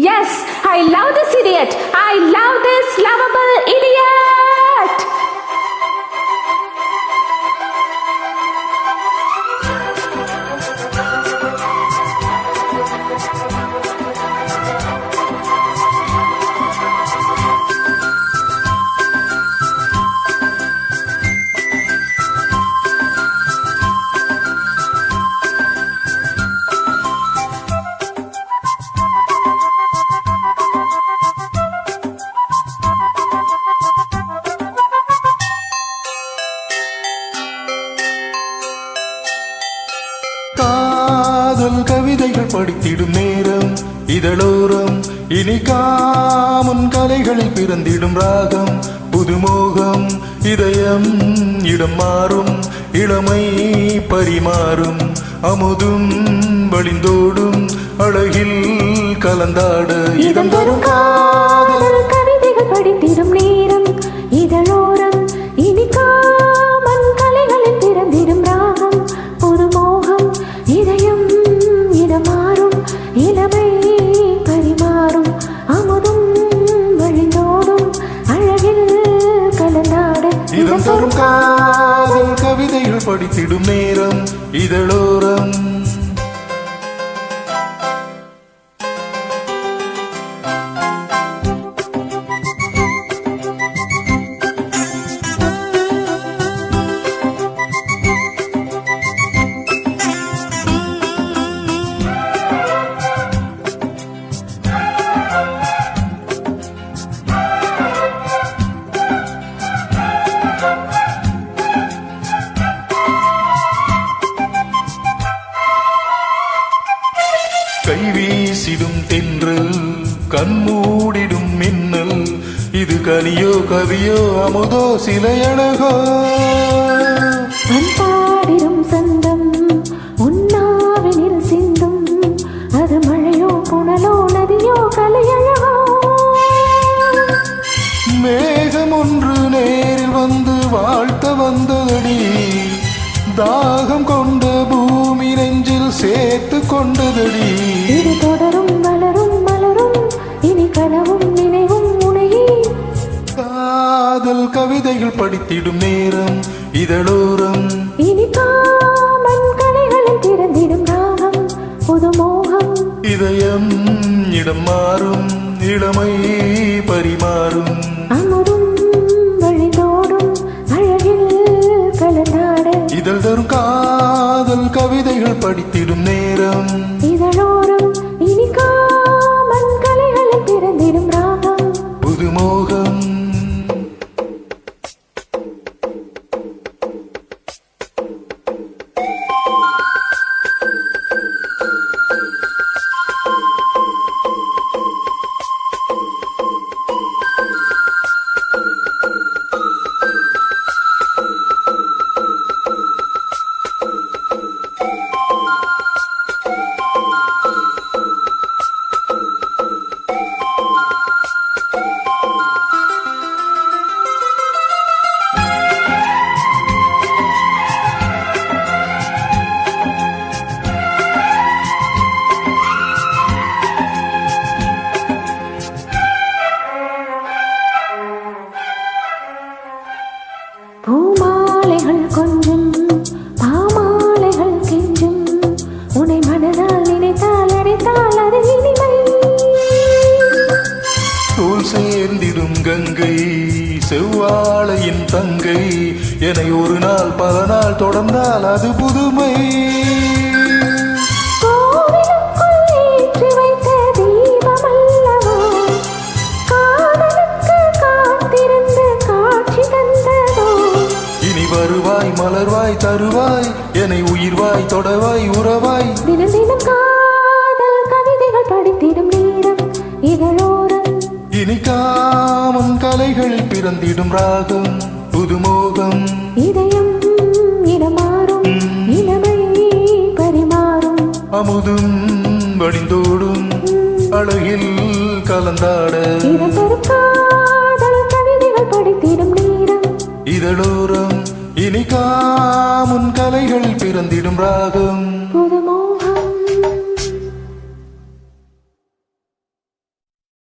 Yes, I love this idiot. I love this lovable idiot. காதல் கவிதைகள் படித்திடும் நேரம் இதழோரம். இனி காமன் கலைகளில் பிறந்திடும் ராகம். புதுமோகம் இதயம் இடம் மாறும். இளமை பரிமாறும். அமுதும் வழிந்தோடும். அழகில் கலந்தாட இதம் தரும் காதல். கவிதைகள் படித்திடும் நேரம். இதழோரம் கவிதைகள் நேரம் இதழோரம் கண்மூடிடும் மின்னல். இது கனியோ கவியோ அமுதோ சிலையழகோ. அன்பாடிடும் சந்தம் உன்னாவினில் சிந்தும். அது மழையோ புனலோ நதியோ கலையழகோ. மேகம் ஒன்று நேரில் வந்து வாழ்த்த வந்ததடி. தாகம் கொண்ட பூமி நெஞ்சில் சேர்த்து கொண்டதடி. கவிதைகள் படித்திடும் நேரம் இதழோரம். இனி காமன் கலைகளில் திறந்திடும் ராகம் புது மோகம் இதயம் இடம் மாறும் இளமை பரிமாறும். செவ்வாழையின் தங்கை. என்னை ஒரு நாள் பல நாள் தொடர்ந்தால் அது புதுமை. வருவாய் மலர்வாய் தருவாய் என்னை உயிர்வாய் தொடவாய் உறவாய். தினம் தினம் காதல் கவிதைகள் படித்திடும் நேரம் இதழோரம் இனி கலைகளில் பிறந்திடும் ராகம் புதுமோகம். இதயம் இடமாறும் இளமை பரிமாறும். அமுதும் வடிந்தோடும் அழகில் கலந்தாட. படித்திடும் நேரம். இதழோரம் இனி காமுன் கலைகளில் பிறந்திடும் ராகம்.